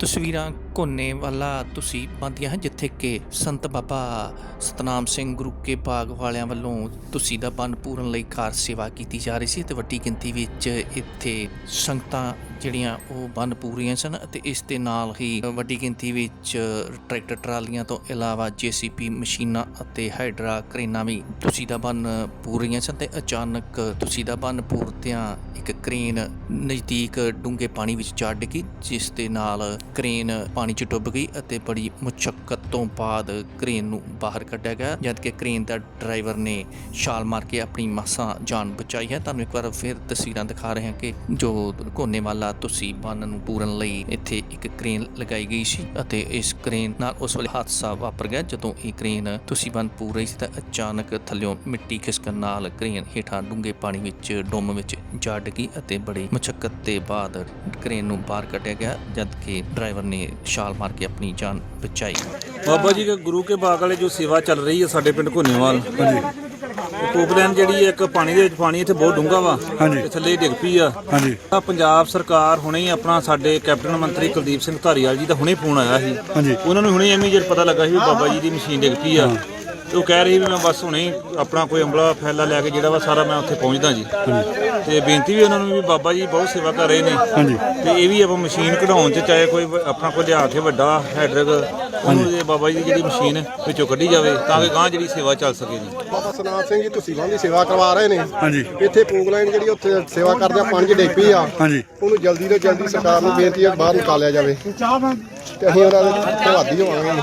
ਤਸਵੀਰਾਂ ਕੋਨੇ ਵਾਲਾ ਤੁਸੀਂ ਬੰਦੀਆਂ ਹਨ, ਜਿੱਥੇ ਕਿ ਸੰਤ ਬਾਬਾ ਸਤਨਾਮ ਸਿੰਘ ਗੁਰੂ ਕੇ ਬਾਗ ਵਾਲਿਆਂ ਵੱਲੋਂ ਤੁਸੀਂ ਦਾ ਬੰਨ ਪੂਰਨ ਲਈ ਕਾਰ ਸੇਵਾ ਕੀਤੀ ਜਾ ਰਹੀ ਸੀ ਤੇ ਵੱਡੀ ਗਿਣਤੀ ਵਿੱਚ ਇੱਥੇ ਸੰਗਤਾਂ ਜਿਹੜੀਆਂ ਉਹ ਬੰਨ ਪੂਰ ਰਹੀਆਂ ਸਨ ਅਤੇ ਇਸ ਦੇ ਨਾਲ ਹੀ ਵੱਡੀ ਗਿਣਤੀ ਵਿੱਚ ਟਰੈਕਟਰ ਟਰਾਲੀਆਂ ਤੋਂ ਇਲਾਵਾ ਜੀਸੀਪੀ ਮਸ਼ੀਨਾਂ ਅਤੇ ਹਾਈਡਰਾ ਕਰੇਨਾਂ ਵੀ ਤੁਸੀਂ ਦਾ ਬੰਨ ਪੂਰ ਰਹੀਆਂ ਸਨ ਤੇ ਅਚਾਨਕ ਤੁਸੀਂ ਦਾ ਬੰਨ ਪੂਰਦਿਆਂ ਇੱਕ ਕ੍ਰੇਨ ਨਜ਼ਦੀਕ ਡੂੰਘੇ ਪਾਣੀ ਵਿੱਚ ਜਾ ਡਿੱਗੀ, ਜਿਸ ਦੇ ਨਾਲ ਕ੍ਰੇਨ ਪਾਣੀ 'ਚ ਡੁੱਬ ਗਈ ਅਤੇ ਬੜੀ ਮੁਸ਼ਕਲ ਤੋਂ ਬਾਅਦ ਕ੍ਰੇਨ ਨੂੰ ਬਾਹਰ ਕੱਢਿਆ ਗਿਆ, ਜਦ ਕਿ ਕ੍ਰੇਨ ਦਾ ਡਰਾਈਵਰ ਨੇ ਛਾਲ ਮਾਰ ਕੇ ਆਪਣੀ ਮਾਸਾਂ ਜਾਨ ਬਚਾਈ ਹੈ। ਤੁਹਾਨੂੰ ਇੱਕ ਵਾਰ ਫਿਰ ਤਸਵੀਰਾਂ ਦਿਖਾ ਰਹੇ ਹਾਂ ਕਿ ਜੋ ਕੋਨੇ ਵਾਲਾ ਤੁਸੀਂ ਬੰਨ ਨੂੰ ਪੂਰਨ ਲਈ ਇੱਥੇ ਇੱਕ ਕ੍ਰੇਨ ਲਗਾਈ ਗਈ ਸੀ ਅਤੇ ਇਸ ਕ੍ਰੇਨ ਨਾਲ ਉਸ ਵੇਲੇ ਹਾਦਸਾ ਵਾਪਰ ਗਿਆ। ਜਦੋਂ ਇਹ ਕ੍ਰੇਨ ਤੁਸੀਂ ਬੰਨ ਪੂਰ ਰਹੀ ਸੀ ਤਾਂ ਅਚਾਨਕ ਥੱਲਿਓਂ ਮਿੱਟੀ ਖਿਸਕਣ ਨਾਲ ਕ੍ਰੇਨ ਹੇਠਾਂ ਡੂੰਘੇ ਪਾਣੀ ਵਿੱਚ ਡੁੰਮ ਵਿੱਚ ਜਾ ਡਿੱਗੀ ਅਤੇ ਬੜੀ ਮੁਸ਼ਕਲ ਦੇ ਬਾਅਦ ਕ੍ਰੇਨ ਨੂੰ ਬਾਹਰ ਕੱਢਿਆ ਗਿਆ ਜਦ ਕਿ ਡਰਾਈਵਰ ਨੇ ਛਾਲ ਮਾਰ ਕੇ ਆਪਣੀ ਜਾਨ ਬਚਾਈ। ਬਾਬਾ ਜੀ ਦੇ ਗੁਰੂ ਕੇ ਬਾਗ ਵਾਲੇ ਜੋ ਸੇਵਾ ਚੱਲ ਰਹੀ ਹੈ ਸਾਡੇ ਪਿੰਡ ਘੋਨੇਵਾਲ। ਹਾਂਜੀ। ਪੂਪਲੈਨ ਜਿਹੜੀ ਇੱਕ ਪਾਣੀ ਦੇ ਵਿੱਚ ਪਾਣੀ ਇੱਥੇ ਬਹੁਤ ਡੂੰਘਾ ਵਾ। ਹਾਂਜੀ। ਥੱਲੇ ਡਿੱਗ ਪਈ ਆ। ਹਾਂਜੀ। ਆ ਪੰਜਾਬ ਸਰਕਾਰ ਹੁਣੇ ਹੀ ਆਪਣਾ ਸਾਡੇ ਕੈਪਟਨ ਮੰਤਰੀ ਕੁਲਦੀਪ ਸਿੰਘ ਧਾਰੀਵਾਲ ਜੀ ਦਾ ਹੁਣੇ ਫੋਨ ਆਇਆ ਸੀ। ਹਾਂਜੀ। ਉਹਨਾਂ ਨੂੰ ਹੁਣੇ ਐਵੇਂ ਜਦ ਪਤਾ ਲੱਗਾ ਸੀ ਵੀ ਬਾਬਾ ਜੀ ਦੀ ਮਸ਼ੀਨ ਡਿੱਗ ਪਈ ਆ। ਤੇ ਉਹ ਕਹਿ ਰਹੀ ਵੀ ਮੈਂ ਬਸ ਹੁਣੇ ਹੀ ਆਪਣਾ ਕੋਈ ਅੰਬਲਾ ਫੈਲਾ ਲੈ ਕੇ ਜਿਹੜਾ ਵਾ ਸਾਰਾ ਮੈਂ ਉੱਥੇ ਪਹੁੰਚਦਾ ਜੀ। ਤੇ ਬੇਨਤੀ ਵੀ ਉਹਨਾਂ ਨੂੰ ਵੀ ਬਾਬਾ ਜੀ ਬਹੁਤ ਸੇਵਾ ਕਰ ਰਹੇ ਨੇ। ਹਾਂਜੀ। ਤੇ ਇਹ ਵੀ ਆਪਾਂ ਮਸ਼ੀਨ ਕਢਾਉਣ ਚ ਚਾਹੇ ਕੋਈ ਵ- ਆਪਣਾ ਕੋਈ ਲਿਆ ਕੇ ਵੱਡਾ ਹੈਡਰਗ ਉਹਨੂੰ ਇਹ ਬਾਬਾ ਜੀ ਦੀ ਜਿਹੜੀ ਮਸ਼ੀਨ ਵਿੱਚੋਂ ਕੱਢੀ ਜਾਵੇ ਤਾਂ ਕਿ ਗਾਂ ਜਿਹੜੀ ਸੇਵਾ ਚੱਲ ਸਕੇ ਜੀ। ਸਨਾਮ ਸਿੰਘ ਜੀ ਤੁਸੀਂ ਦੀ ਸੇਵਾ ਕਰਵਾ ਰਹੇ ਨੇ। ਹਾਂਜੀ। ਇੱਥੇ ਪੂਗ ਲਾਈਨ ਜਿਹੜੀ ਉੱਥੇ ਸੇਵਾ ਕਰਦੇ ਆ ਪਾਣੀ 'ਚ ਡਿੱਗ ਪਈ ਆ। ਹਾਂਜੀ। ਉਹਨੂੰ ਜਲਦੀ ਤੋਂ ਜਲਦੀ ਸਰਕਾਰ ਨੂੰ ਬੇਨਤੀ ਹੈ ਬਾਹਰ ਨਿਕਾਲਿਆ ਜਾਵੇ। ਤੇ ਅਸੀਂ ਉਹਨਾਂ ਦੇ ਧੰਨਵਾਦੀ ਹੋਵਾਂਗੇ।